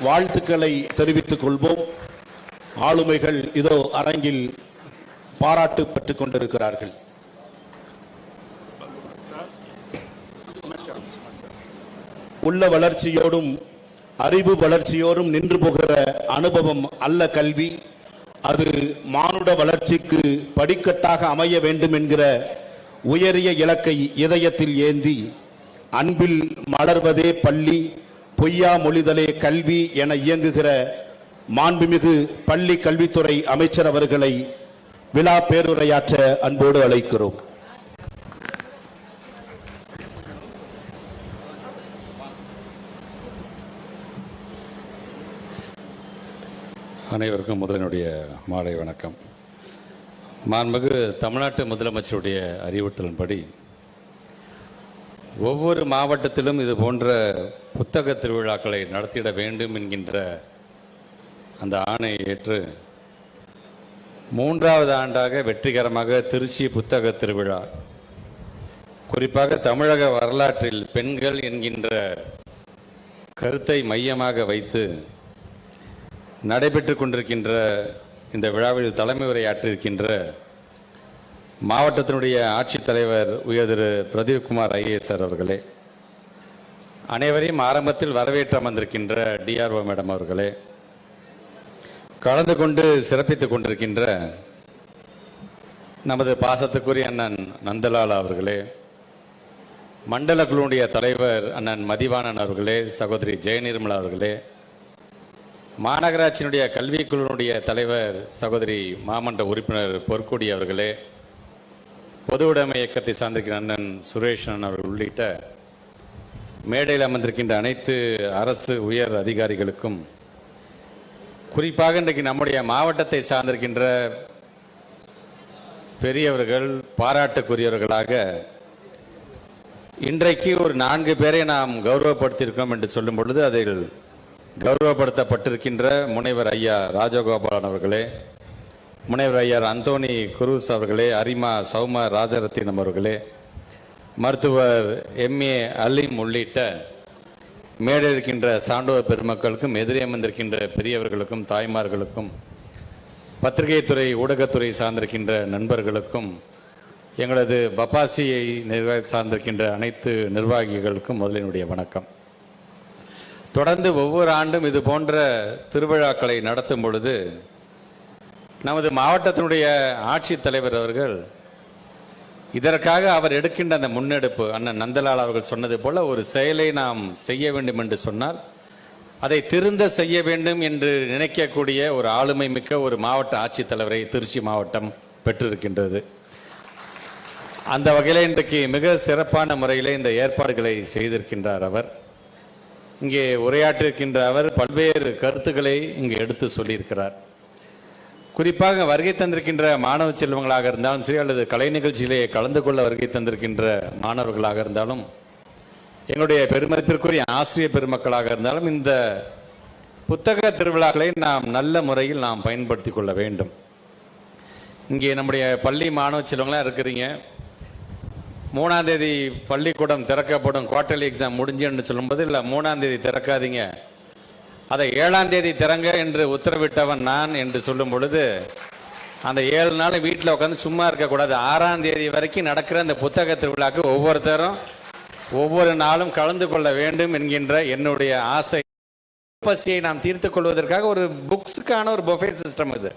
வாழ்த்துக்களை தெரிவித்துக் கொள்வோம். ஆளுமைகள் இதோ அரங்கில் பாராட்டு பெற்றுக் கொண்டிருக்கிறார்கள். உள்ள வளர்ச்சியோடும் அறிவு வளர்ச்சியோடும் நின்று போகிற அனுபவம் அல்ல கல்வி. அது மானுட வளர்ச்சிக்கு படிக்கட்டாக அமைய வேண்டும் என்கிற உயரிய இலக்கை இதயத்தில் ஏந்தி அன்பில் மலர்வதே பள்ளி பொய்யா மொழிதலே கல்வி என இயங்குகிற மாண்புமிகு பள்ளி கல்வித்துறை அமைச்சர் அவர்களை விழா பேருரையாற்ற அன்போடு அழைக்கிறோம். அனைவருக்கும் முதலினுடைய மாலை வணக்கம். மாண்புமிகு தமிழ்நாட்டு முதலமைச்சருடைய அறிவுறுத்தலின்படி ஒவ்வொரு மாவட்டத்திலும் இது போன்ற புத்தக திருவிழாக்களை நடத்திட வேண்டும் என்கின்ற அந்த ஆணையை ஏற்று மூன்றாவது ஆண்டாக வெற்றிகரமாக திருச்சி புத்தக திருவிழா. குறிப்பாக தமிழக வரலாற்றில் பெண்கள் என்கின்ற கருத்தை மையமாக வைத்து நடைபெற்று கொண்டிருக்கின்ற இந்த விழாவில் தலைமை உரையாற்றிருக்கின்ற மாவட்டத்தினுடைய ஆட்சித்தலைவர் உயர் திரு பிரதீப்குமார் ஐஏஎஸ் சார் அவர்களே அனைவரையும் ஆரம்பத்தில் வரவேற்று அமர்ந்திருக்கின்ற டிஆர்ஓ மேடம் அவர்களே கலந்து கொண்டு சிறப்பித்துக் கொண்டிருக்கின்ற நமது பாசத்துக்குரிய அண்ணன் நந்தலால் அவர்களே மண்டல குழுவுடைய தலைவர் அண்ணன் மதிவாணன் அவர்களே சகோதரி ஜெயநிர்மலா அவர்களே மாநகராட்சியினுடைய கல்விக் குழுவினுடைய தலைவர் சகோதரி மாமன்ற உறுப்பினர் பொற்கொடி அவர்களே பொதுவுடைமை இயக்கத்தை சார்ந்திருக்கிற அண்ணன் சுரேஷன் அவர்கள் உள்ளிட்ட மேடையில் அமர்ந்திருக்கின்ற அனைத்து அரசு உயர் அதிகாரிகளுக்கும் குறிப்பாக இன்றைக்கு நம்முடைய மாவட்டத்தை சார்ந்திருக்கின்ற பெரியவர்கள் பாராட்டுக்குரியவர்களாக இன்றைக்கு ஒரு நான்கு பேரை நாம் கௌரவப்படுத்தியிருக்கோம் என்று சொல்லும் பொழுது அதில் கௌரவப்படுத்தப்பட்டிருக்கின்ற முனைவர் ஐயா ராஜகோபாலன் அவர்களே முனைவர் ஐயர் அந்தோணி குரூஸ் அவர்களே அரிமா சௌம ராஜரத்தினம் அவர்களே மருத்துவர் எம்ஏ அலீம் உள்ளிட்ட மேடை இருக்கின்ற சான்றோர் பெருமக்களுக்கும் எதிரே அமர்ந்திருக்கின்ற பெரியவர்களுக்கும் தாய்மார்களுக்கும் பத்திரிகைத்துறை ஊடகத்துறை சார்ந்திருக்கின்ற நண்பர்களுக்கும் எங்களது பப்பாசியை நிர்வாக சார்ந்திருக்கின்ற அனைத்து நிர்வாகிகளுக்கும் முதலினுடைய வணக்கம். தொடர்ந்து ஒவ்வொரு ஆண்டும் இது போன்ற திருவிழாக்களை நடத்தும் பொழுது நமது மாவட்டத்தினுடைய ஆட்சித்தலைவர் அவர்கள் இதற்காக அவர் எடுக்கின்ற அந்த முன்னெடுப்பு அண்ணன் நந்தலால் அவர்கள் சொன்னது போல ஒரு செயலை நாம் செய்ய வேண்டும் என்று சொன்னால் அதை திருந்த செய்ய வேண்டும் என்று நினைக்கக்கூடிய ஒரு ஆளுமை மிக்க ஒரு மாவட்ட ஆட்சித்தலைவரை திருச்சி மாவட்டம் பெற்றிருக்கின்றது. அந்த வகையில் இன்றைக்கு மிக சிறப்பான முறையில் இந்த ஏற்பாடுகளை செய்திருக்கின்றார் அவர். இங்கே உரையாற்றிருக்கின்ற அவர் பல்வேறு கருத்துக்களை இங்கே எடுத்து சொல்லியிருக்கிறார். குறிப்பாக வருகை தந்திருக்கின்ற மாணவ செல்வங்களாக இருந்தாலும் சரி அல்லது கலை நிகழ்ச்சியிலே கலந்து கொள்ள வருகை தந்திருக்கின்ற மாணவர்களாக இருந்தாலும் எங்களுடைய பெருமதிப்பிற்குரிய ஆசிரியர் பெருமக்களாக இருந்தாலும் இந்த புத்தக திருவிழாக்களை நாம் நல்ல முறையில் நாம் பயன்படுத்தி கொள்ள வேண்டும். இங்கே நம்முடைய பள்ளி மாணவ செல்வங்களாக இருக்கிறீங்க. மூணாம் தேதி பள்ளிக்கூடம் திறக்கப்படும் குவார்டர்லி எக்ஸாம் முடிஞ்சுன்னு சொல்லும்போது இல்லை மூணாம் தேதி திறக்காதீங்க. அதை ஏழாம் தேதி திறங்க என்று உத்தரவிட்டவன் நான் என்று சொல்லும் பொழுது அந்த ஏழு நாள் வீட்டில் உட்காந்து சும்மா இருக்கக்கூடாது. ஆறாம் தேதி வரைக்கும் நடக்கிற அந்த புத்தக திருவிழாக்கு ஒவ்வொருத்தரும் ஒவ்வொரு நாளும் கலந்து கொள்ள வேண்டும் என்கின்ற என்னுடைய ஆசை. பசியை நாம் தீர்த்துக் கொள்வதற்காக ஒரு புக்ஸுக்கான ஒரு பொஃபே சிஸ்டம் இது.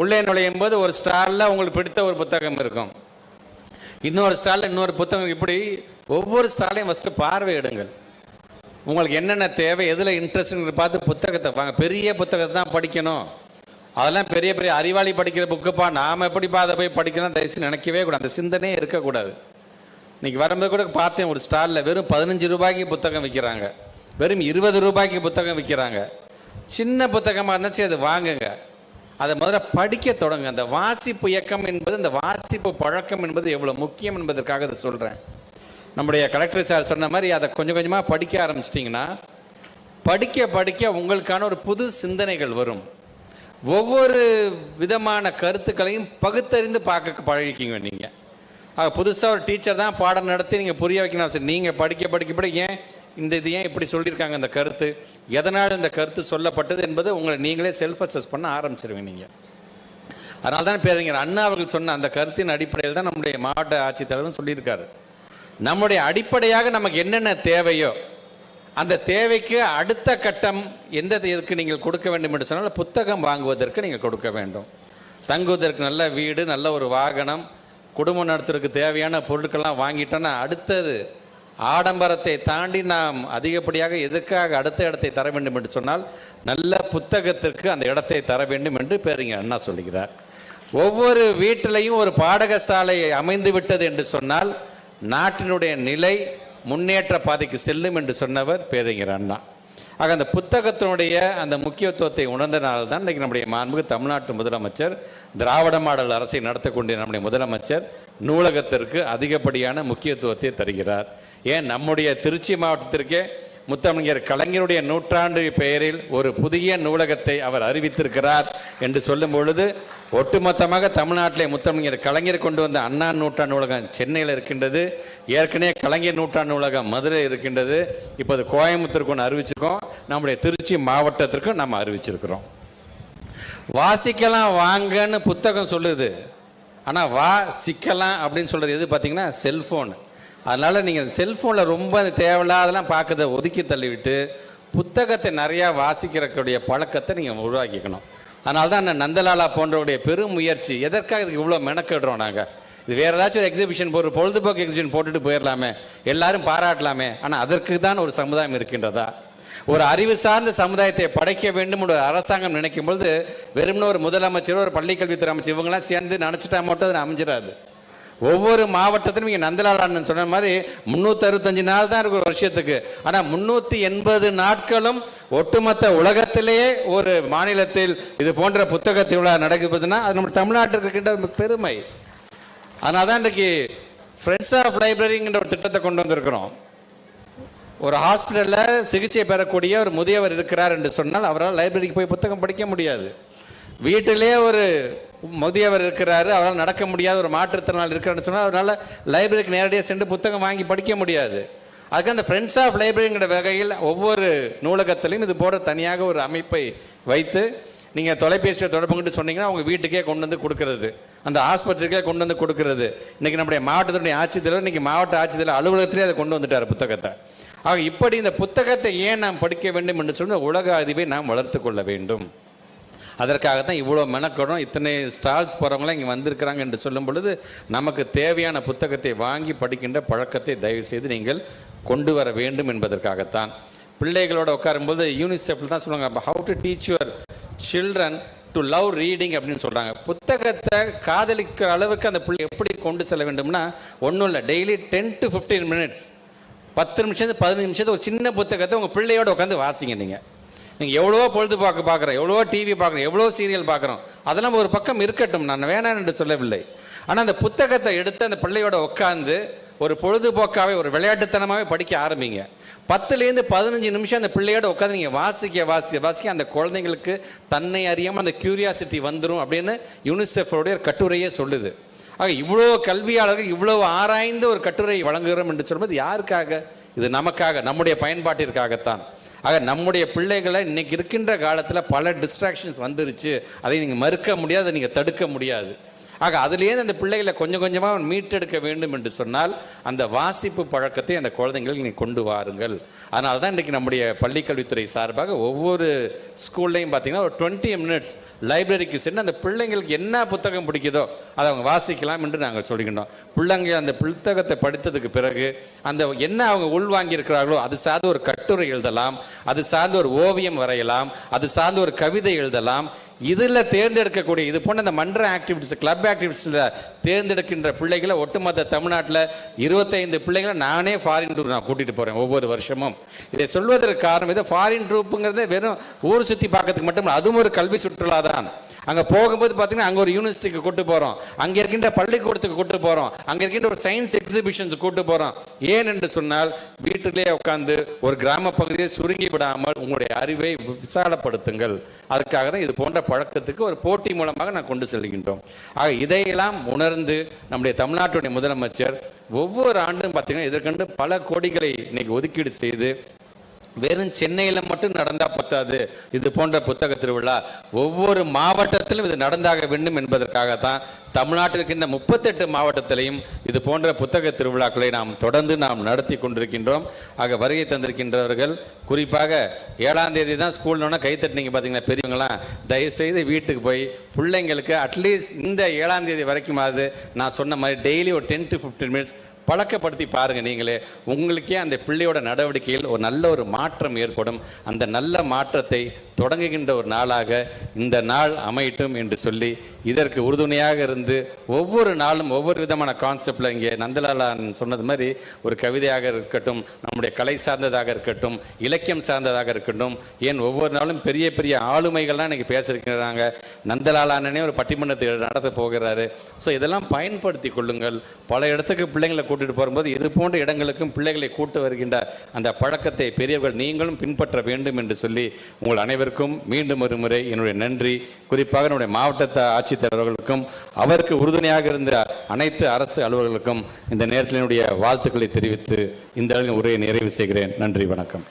உள்ளே நுழையும் போது ஒரு ஸ்டாலில் உங்களுக்கு பிடித்த ஒரு புத்தகம் இருக்கும். இன்னொரு ஸ்டாலில் இன்னொரு புத்தகம் இப்படி ஒவ்வொரு ஸ்டாலையும் ஃபஸ்ட்டு பார்வையிடுங்கள். உங்களுக்கு என்னென்ன தேவை எதில் இன்ட்ரெஸ்ட்னு பார்த்து புத்தகத்தை வாங்க. பெரிய புத்தகத்தை தான் படிக்கணும். அதெல்லாம் பெரிய பெரிய அறிவாளி படிக்கிற புக்குப்பா நாம் எப்படிப்பா அதை போய் படிக்கணும் தயவுசு நினைக்கவே கூடாது. அந்த சிந்தனையே இருக்கக்கூடாது. இன்றைக்கி வரும்போது கூட பார்த்தேன் ஒரு ஸ்டாலில் வெறும் பதினஞ்சு ரூபாய்க்கு புத்தகம் விற்கிறாங்க வெறும் இருபது ரூபாய்க்கு புத்தகம் விற்கிறாங்க சின்ன புத்தகமாக இருந்துச்சு அது வாங்குங்க. அதை முதல்ல படிக்க தொடங்க அந்த வாசிப்பு இயக்கம் என்பது அந்த வாசிப்பு பழக்கம் என்பது எவ்வளோ முக்கியம் என்பதற்காக அதை சொல்கிறேன் நம்முடைய கலெக்டர் சார் சொன்ன மாதிரி அதை கொஞ்சம் கொஞ்சமாக படிக்க ஆரம்பிச்சிட்டிங்கன்னா படிக்க படிக்க உங்களுக்கான ஒரு புது சிந்தனைகள் வரும். ஒவ்வொரு விதமான கருத்துக்களையும் பகுத்தறிந்து பார்க்க பழகிக்கிங்க நீங்கள் ஆக புதுசாக ஒரு டீச்சர் தான் பாடம் நடத்தி நீங்கள் புரிய வைக்கணும். அவசியம் நீங்கள் படிக்க படிக்க படிக்க ஏன் இந்த இது ஏன் இப்படி சொல்லியிருக்காங்க இந்த கருத்து? எதனால் இந்த கருத்து சொல்லப்பட்டது என்பது உங்களை நீங்களே செல்ஃப் அசஸ் பண்ண ஆரம்பிச்சிருவீங்க நீங்கள் அதனால தான் பேரறிஞர் அண்ணா அவர்கள் சொன்ன அந்த கருத்தின் அடிப்படையில் தான் நம்முடைய மாவட்ட ஆட்சித்தலைவரும் சொல்லியிருக்காரு. நம்முடைய அடிப்படையாக நமக்கு என்னென்ன தேவையோ அந்த தேவைக்கு அடுத்த கட்டம் எந்த இதுக்கு நீங்கள் கொடுக்க வேண்டும் என்று சொன்னால் புத்தகம் வாங்குவதற்கு நீங்கள் கொடுக்க வேண்டும். தங்குவதற்கு நல்ல வீடு நல்ல ஒரு வாகனம் குடும்பம் நடத்துறதுக்கு தேவையான பொருட்கள்லாம் வாங்கிட்டோன்னா அடுத்தது ஆடம்பரத்தை தாண்டி நாம் அதிகப்படியாக எதுக்காக அடுத்த இடத்தை தர வேண்டும் என்று சொன்னால் நல்ல புத்தகத்திற்கு அந்த இடத்தை தர வேண்டும் என்று பேருங்க அண்ணா சொல்லுகிறார். ஒவ்வொரு வீட்டிலையும் ஒரு பாடகசாலை அமைந்து விட்டது என்று சொன்னால் நாட்டினுடைய நிலை முன்னேற்ற பாதைக்கு செல்லும் என்று சொன்னவர் பேரறிஞர் அண்ணா. ஆக அந்த புத்தகத்தினுடைய அந்த முக்கியத்துவத்தை உணர்ந்தனால் தான் இன்றைக்கு நம்முடைய மாண்புக்கு தமிழ்நாட்டு முதலமைச்சர் திராவிட மாடல் அரசை நடத்தக்கூடிய நம்முடைய முதலமைச்சர் நூலகத்திற்கு அதிகப்படியான முக்கியத்துவத்தை தருகிறார். ஏன்? நம்முடைய திருச்சி மாவட்டத்திற்கே முத்தமிழர் கலைஞருடைய நூற்றாண்டு பெயரில் ஒரு புதிய நூலகத்தை அவர் அறிவித்திருக்கிறார் என்று சொல்லும் பொழுது ஒட்டுமொத்தமாக தமிழ்நாட்டிலே முத்தமிழர் கலைஞர் கொண்டு வந்த அண்ணா நூற்றாண்டு நூலகம் சென்னையில் இருக்கின்றது. ஏற்கனவே கலைஞர் நூற்றாண்டு நூலகம் மதுரை இருக்கின்றது. இப்போது கோயம்புத்தூருக்கு ஒன்று அறிவிச்சிருக்கோம். நம்முடைய திருச்சி மாவட்டத்திற்கும் நம்ம அறிவிச்சிருக்கிறோம். வாசிக்கலாம் வாங்கன்னு புத்தகம் சொல்லுது. ஆனால் வா சிக்கலாம் அப்படின்னு சொல்கிறது எது பார்த்தீங்கன்னா செல்ஃபோன். அதனால் நீங்கள் செல்ஃபோனில் ரொம்ப தேவையில்லாதெல்லாம் பார்க்கறத ஒதுக்கி தள்ளிவிட்டு புத்தகத்தை நிறையா வாசிக்கிறக்கூடிய பழக்கத்தை நீங்கள் உருவாக்கிக்கணும். அதனால தான் அந்த நந்தலாலா போன்றவருடைய பெரும் முயற்சி எதற்காக இதுக்கு இவ்வளோ மெனக்கிடுறோம் நாங்கள் இது வேறு ஏதாச்சும் ஒரு எக்ஸிபிஷன் ஒரு பொழுதுபோக்கு எக்ஸிபிஷன் போட்டுட்டு போயிடலாமே எல்லாரும் பாராட்டலாமே ஆனால் அதற்கு தான் ஒரு சமுதாயம் இருக்கின்றதா? ஒரு அறிவு சார்ந்த சமுதாயத்தை படைக்க வேண்டும் ஒரு அரசாங்கம் நினைக்கும் பொழுது வெறும்னு ஒரு முதலமைச்சர் ஒரு பள்ளிக்கல்வித்துறை அமைச்சர் இவங்கெல்லாம் சேர்ந்து நினச்சிட்டா மட்டும் அது அமைஞ்சிடாது. ஒவ்வொரு மாவட்டத்திலும் இங்கே நந்தலாலான்னு சொன்ன மாதிரி முந்நூற்றி அறுபத்தஞ்சு நாள் தான் இருக்கு ஒரு வருஷத்துக்கு. ஆனால் முந்நூற்றி எண்பது நாட்களும் ஒட்டுமொத்த உலகத்திலேயே ஒரு மாநிலத்தில் இது போன்ற புத்தக திருவிழா நடக்குதுன்னா அது நம்ம தமிழ்நாட்டில் இருக்கின்ற பெருமை. அதனால தான் இன்றைக்கி ஃப்ரெண்ட்ஸ் ஆஃப் லைப்ரரிங்கிற ஒரு திட்டத்தை கொண்டு வந்திருக்கிறோம். ஒரு ஹாஸ்பிட்டலில் சிகிச்சை பெறக்கூடிய ஒரு முதியவர் இருக்கிறார் என்று சொன்னால் அவரால் லைப்ரரிக்கு போய் புத்தகம் படிக்க முடியாது. வீட்டிலே ஒரு முதியவர் இருக்கிறாரு அவரால் நடக்க முடியாத ஒரு மாற்றுத்திறனால் இருக்கிறான்னு சொன்னால் அவரால் லைப்ரரிக்கு நேரடியாக சென்று புத்தகம் வாங்கி படிக்க முடியாது. அதுக்கு அந்த ஃப்ரெண்ட்ஸ் ஆஃப் லைப்ரரிங்கிற வகையில் ஒவ்வொரு நூலகத்திலையும் இது போன்ற தனியாக ஒரு அமைப்பை வைத்து நீங்கள் தொலைபேசியை தொடர்பு கொண்டு சொன்னீங்கன்னா உங்கள் வீட்டுக்கே கொண்டு வந்து கொடுக்கறது. அந்த ஆஸ்பத்திரிக்கே கொண்டு வந்து கொடுக்கறது. இன்றைக்கி நம்முடைய மாவட்டத்தினுடைய ஆட்சித்தலைவர் இன்றைக்கி மாவட்ட ஆட்சித்தலைவர் அலுவலகத்திலே அதை கொண்டு வந்துட்டார் புத்தகத்தை. ஆக இப்படி இந்த புத்தகத்தை ஏன் நாம் படிக்க வேண்டும் என்று சொன்னால் உலக அறிவை நாம் வளர்த்து கொள்ள வேண்டும். அதற்காகத்தான் இவ்வளோ மெனக்கடும் இத்தனை ஸ்டால்ஸ் போகிறவங்களாம் இங்கே வந்திருக்கிறாங்க என்று சொல்லும் பொழுது நமக்கு தேவையான புத்தகத்தை வாங்கி படிக்கின்ற பழக்கத்தை தயவுசெய்து நீங்கள் கொண்டு வர வேண்டும் என்பதற்காகத்தான். பிள்ளைகளோட உட்காரும்போது யூனிசெஃப்ல தான் சொல்லுவாங்க how to teach your children to love reading அப்படின்னு சொல்கிறாங்க புத்தகத்தை காதலிக்கிற அளவுக்கு அந்த பிள்ளை எப்படி கொண்டு செல்ல வேண்டும்னா ஒன்றும் இல்லை daily ten to fifteen minutes பத்து நிமிஷத்து பதினஞ்சு நிமிஷத்து ஒரு சின்ன புத்தகத்தை உங்கள் பிள்ளையோட உட்காந்து வாசிங்க நீங்கள் நீங்கள் எவ்வளவோ பொழுதுபாக்கு பார்க்குறோம் எவ்வளவோ டிவி பார்க்குறோம் எவ்வளோ சீரியல் பார்க்குறோம். அதெல்லாம் ஒரு பக்கம் இருக்கட்டும் நான் வேணாம் என்று சொல்லவில்லை. ஆனால் அந்த புத்தகத்தை எடுத்து அந்த பிள்ளையோட உட்காந்து ஒரு பொழுதுபோக்காகவே ஒரு விளையாட்டுத்தனமாகவே படிக்க ஆரம்பிங்க. பத்துலேருந்து பதினஞ்சு நிமிஷம் அந்த பிள்ளையோட உட்காந்து நீங்கள் வாசிக்க வாசிக்க வாசிக்க அந்த குழந்தைங்களுக்கு தன்னை அறியாமல் அந்த கியூரியாசிட்டி வந்துடும் அப்படின்னு யூனிசெஃபோடைய கட்டுரையே சொல்லுது. ஆக இவ்வளோ கல்வியாளர்கள் இவ்வளோ ஆராய்ந்து ஒரு கட்டுரை வழங்குகிறோம் என்று சொல்வது யாருக்காக? இது நமக்காக நம்முடைய பயன்பாட்டிற்காகத்தான். ஆக நம்முடைய பிள்ளைகளை இன்னைக்கு இருக்கின்ற காலத்தில் பல டிஸ்ட்ராக்ஷன்ஸ் வந்துருச்சு. அதை நீங்கள் மறுக்க முடியாது நீங்கள் தடுக்க முடியாது. ஆக அதுலேருந்து அந்த பிள்ளைகளை கொஞ்சம் கொஞ்சமாக மீட்டெடுக்க வேண்டும் என்று சொன்னால் அந்த வாசிப்பு பழக்கத்தை அந்த குழந்தைங்களுக்கு நீ கொண்டு வாருங்கள். அதனால தான் இன்றைக்கி நம்முடைய பள்ளிக்கல்வித்துறை சார்பாக ஒவ்வொரு ஸ்கூல்லையும் பார்த்தீங்கன்னா ஒரு டுவெண்ட்டி மினிட்ஸ் லைப்ரரிக்கு சென்று அந்த பிள்ளைங்களுக்கு என்ன புத்தகம் பிடிக்குதோ அதை அவங்க வாசிக்கலாம் என்று நாங்கள் சொல்லிக்கிட்டோம் பிள்ளைங்க அந்த புத்தகத்தை படித்ததுக்கு பிறகு அந்த என்ன அவங்க உள்வாங்கி இருக்கிறார்களோ அது சார்ந்து ஒரு கட்டுரை எழுதலாம் அது சார்ந்து ஒரு ஓவியம் வரையலாம் அது சார்ந்து ஒரு கவிதை எழுதலாம் இதில் தேர்ந்தெடுக்கக்கூடிய இது போன்ற இந்த மன்ற ஆக்டிவிட்டிஸ் கிளப் ஆக்டிவிட்டிஸில் தேர்ந்தெடுக்கின்ற பிள்ளைகளை ஒட்டுமொத்த தமிழ்நாட்டில் இருபத்தைந்து பிள்ளைகளை நானே ஃபாரின் டூர் நான் கூட்டிகிட்டு போகிறேன் ஒவ்வொரு வருஷமும். இதை சொல்வதற்கு காரணம் இது ஃபாரின் ட்ரூப்புங்கிறது வெறும் ஊர் சுற்றி பார்க்கறதுக்கு மட்டும் அதுவும் ஒரு கல்வி சுற்றுலா தான் அங்கே போகும்போது பார்த்தீங்கன்னா அங்கே ஒரு யூனிவர்சிட்டிக்கு கூட்டு போகிறோம் அங்கே இருக்கின்ற பள்ளிக்கூடத்துக்கு கூட்டு போகிறோம் அங்கே இருக்கின்ற ஒரு சயின்ஸ் எக்ஸிபிஷன்ஸ் கூட்டு போகிறோம் ஏன் என்று சொன்னால் வீட்டிலே உட்காந்து ஒரு கிராம பகுதியை சுருங்கி விடாமல் உங்களுடைய அறிவை விசாலப்படுத்துங்கள். அதுக்காக தான் இது போன்ற பழக்கத்துக்கு ஒரு போட்டி மூலமாக நான் கொண்டு செல்கின்றோம். ஆக இதையெல்லாம் உணர்ந்து நம்முடைய தமிழ்நாட்டுடைய முதலமைச்சர் ஒவ்வொரு ஆண்டும் பார்த்தீங்கன்னா இதற்கென்று பல கோடிகளை இன்னைக்கு ஒதுக்கீடு செய்து வெறும் சென்னையில் மட்டும் நடந்தால் பத்தாது. இது போன்ற புத்தக திருவிழா ஒவ்வொரு மாவட்டத்திலும் இது நடந்தாக வேண்டும் என்பதற்காகத்தான் தமிழ்நாட்டில் இருக்கின்ற முப்பத்தெட்டு மாவட்டத்திலையும் இது போன்ற புத்தக திருவிழாக்களை நாம் தொடர்ந்து நாம் நடத்தி கொண்டிருக்கின்றோம். ஆக வருகை தந்திருக்கின்றவர்கள் குறிப்பாக ஏழாம் தேதி தான் ஸ்கூல்னோன்னா கை தட்டினீங்க பார்த்தீங்களா பெரியவங்களாம் தயவுசெய்து வீட்டுக்கு போய் பிள்ளைங்களுக்கு அட்லீஸ்ட் இந்த ஏழாம் தேதி வரைக்குமாவது நான் சொன்ன மாதிரி டெய்லி ஒரு டென் டு ஃபிஃப்டீன் மினிட்ஸ் பழக்கப்படுத்தி பாருங்க நீங்களே. உங்களுக்கே அந்த பிள்ளையோட நடவடிக்கையில் ஒரு நல்ல ஒரு மாற்றம் ஏற்படும். அந்த நல்ல மாற்றத்தை தொடங்குகின்ற ஒரு நாளாக இந்த நாள் அமையட்டும் என்று சொல்லி இதற்கு உறுதுணையாக இருந்து ஒவ்வொரு நாளும் ஒவ்வொரு விதமான கான்செப்டில் இங்கே நந்தலாலான் சொன்னது மாதிரி ஒரு கவிதையாக இருக்கட்டும் நம்முடைய கலை சார்ந்ததாக இருக்கட்டும் இலக்கியம் சார்ந்ததாக இருக்கட்டும் ஏன் ஒவ்வொரு நாளும் பெரிய பெரிய ஆளுமைகள்லாம் இன்றைக்கி பேசியிருக்கிறாங்க நந்தலாலானனே ஒரு பட்டிமன்றத்தை நடத்த போகிறாரு. ஸோ இதெல்லாம் பயன்படுத்தி கொள்ளுங்கள். பல இடத்துக்கு பிள்ளைங்களை கூட்டிகிட்டு போகும்போது இது போன்ற இடங்களுக்கும் பிள்ளைகளை கூட்டு வருகின்ற அந்த பழக்கத்தை பெரியவர்கள் நீங்களும் பின்பற்ற வேண்டும் என்று சொல்லி உங்கள் அனைவருக்கும் மீண்டும் ஒரு முறை என்னுடைய நன்றி. குறிப்பாக என்னுடைய மாவட்ட ஆட்சித்தலைவர்களுக்கும் அவருக்கு உறுதுணையாக இருந்த அனைத்து அரசு அலுவலர்களுக்கும் இந்த நேரத்தில் என்னுடைய வாழ்த்துக்களை தெரிவித்து இந்த அளவில் உரையை நிறைவு செய்கிறேன். நன்றி வணக்கம்.